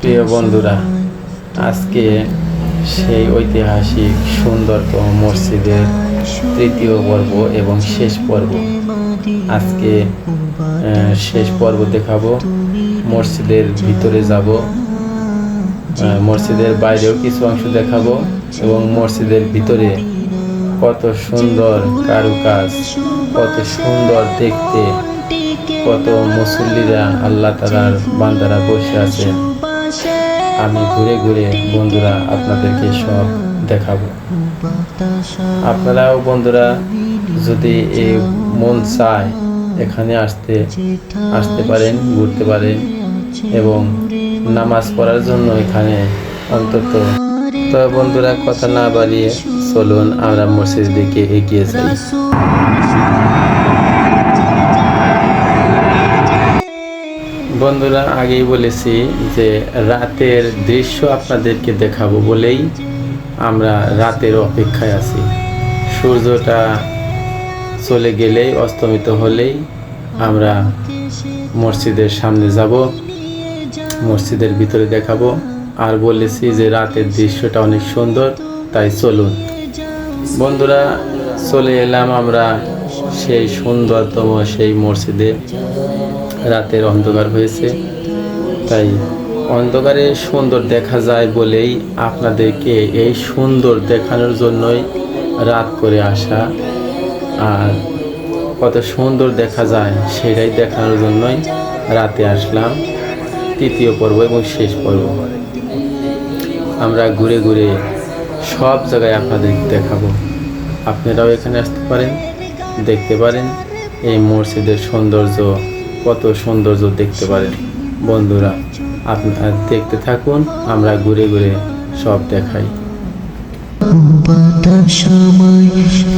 প্রিয় বন্ধুরা, আজকে সেই ঐতিহাসিক সুন্দরতম মসজিদের তৃতীয় পর্ব এবং শেষ পর্ব। আজকে শেষ পর্ব দেখাবো। মসজিদের ভিতরে যাব মসজিদের বাইরেও কিছু অংশ দেখাবো এবং মসজিদের ভিতরে কত সুন্দর কারুকাজ, কত সুন্দর দেখতে কত মুসল্লিরা আল্লাহ তালার বান্দারা বসে আছে। আমি ঘুরে ঘুরে বন্ধুরা আপনাদেরকে সব দেখাবো। আপনারাও বন্ধুরা যদি এ মন চায় এখানে আসতে আসতে পারেন, ঘুরতে পারেন এবং নামাজ পড়ার জন্য এখানে অন্তত। তো বন্ধুরা, কথা না বাড়িয়ে চলুন, আমরা মসজিদ দিকে এগিয়ে যাই। বন্ধুরা, আগেই বলেছি যে রাতের দৃশ্য আপনাদেরকে দেখাবো বলেই আমরা রাতের অপেক্ষায় আছি। সূর্যটা চলে গেলেই, অস্তমিত হলেই আমরা মসজিদের সামনে যাব, মসজিদের ভিতরে দেখাবো। আর বলেছি যে রাতের দৃশ্যটা অনেক সুন্দর, তাই চলুন। বন্ধুরা, চলে এলাম আমরা সেই সুন্দরতম সেই মসজিদে। রাতের অন্ধকার হয়েছে। তাই অন্ধকারে সুন্দর দেখা যায় বলেই আপনাদেরকে এই সুন্দর দেখানোর জন্যই রাত করে আসা। আর কত সুন্দর দেখা যায় সেটাই দেখানোর জন্যই রাতে আসলাম। তৃতীয় পর্ব এবং শেষ পর্ব। আমরা ঘুরে ঘুরে সব জায়গায় আপনাদের দেখাবো। আপনারাও এখানে আসতে পারেন, দেখতে পারেন এই মসজিদের সৌন্দর্য। কত সৌন্দর্য দেখতে পারেন। বন্ধুরা আপনারা দেখতে থাকুন, আমরা ঘুরে ঘুরে সব দেখাই। সময়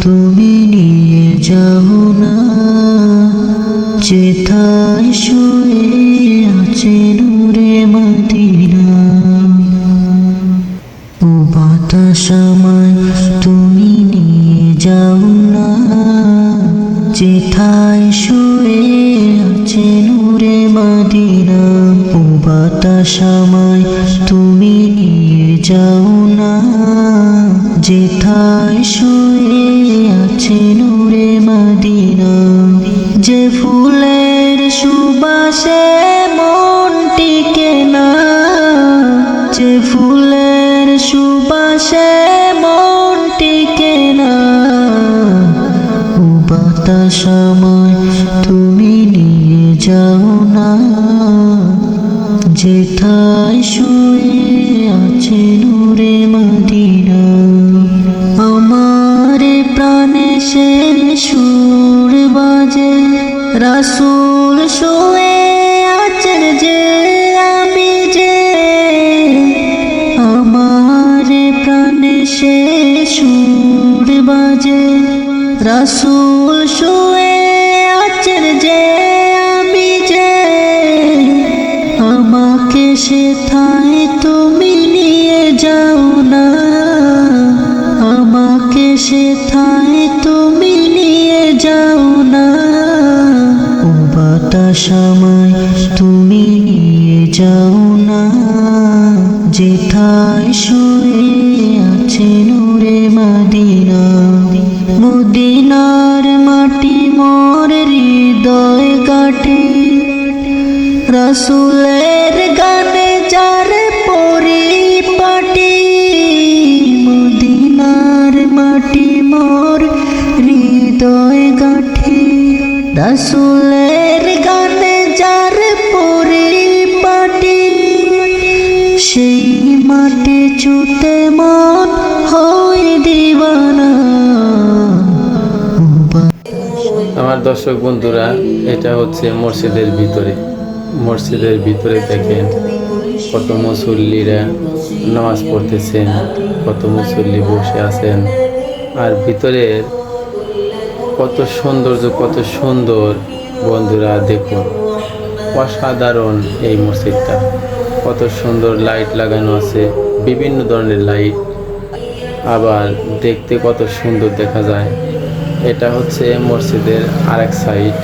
তুমি নিয়ে যাও না। যেথায় শুয়ে আছে তুমি যাও না। শুয়ে মদিনা সময় তুমি নিয়ে যাও না। যেথায় শুয়ে আছে নূরে মদিনা, যে ফুলের সুবাসে মন টিকে না। যে ফুলের সুবাসে মন টিকে না। ও সময় তুমি নিয়ে যাও যেথায় শুয়ে আছে নূরে মদিনা। আমার প্রাণে সে সুর বাজে, রাসুল শুয়ে আছেন যে আমি যে। আমার প্রাণে সে সুর বাজে, রাসুল শুয়ে আছেন যে আমাকে তুমি নিয়ে যাও না? আমাকে সেথায় তুমি নিয়ে যাও না? ও বাতাস আমায় তুমি নিয়ে যাও না। যেথায় শুয়ে আছে নূরে মাদিনা। মদিনার মাটি মোর হৃদয় কাটে। রসুলের যার পরিপাটি মদিনার মাটি মোর হৃদয় গাঠি। রসুলের গানে যার পরিপাটি সেই মাটি চুতে মন হয় দিবানা। আমার দর্শক বন্ধুরা, এটা হচ্ছে মসজিদের ভিতরে। মসজিদের ভিতরে দেখেন কত মুসল্লিরা নামাজ পড়তেছেন, কত মুসল্লি বসে আছেন। আর ভিতরের কত সৌন্দর্য, কত সুন্দর। বন্ধুরা, দেখুন, অসাধারণ এই মসজিদটা। কত সুন্দর লাইট লাগানো আছে, বিভিন্ন ধরনের লাইট। আবার দেখতে কত সুন্দর দেখা যায়। এটা হচ্ছে মসজিদের আরেক সাইড,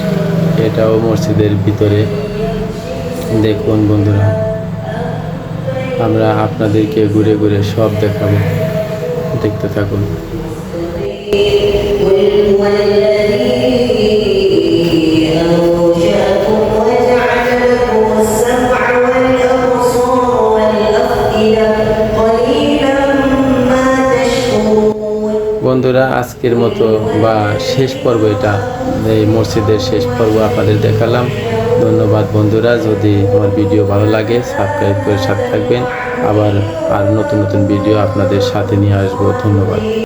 এটাও মসজিদের ভিতরে। দেখুন, বন্ধুরা। আমরা আপনাদেরকে ঘুরে ঘুরে সব দেখাবো। দেখতে থাকুন। বন্ধুরা, আজকের মতো বা শেষ পর্ব এটা। এই মসজিদের শেষ পর্ব আপনাদের দেখালাম। ধন্যবাদ বন্ধুরা, যদি আমার ভিডিও ভালো লাগে সাবস্ক্রাইব করে সাথে থাকবেন। আবার আর নতুন নতুন ভিডিও আপনাদের সাথে নিয়ে আসব। ধন্যবাদ।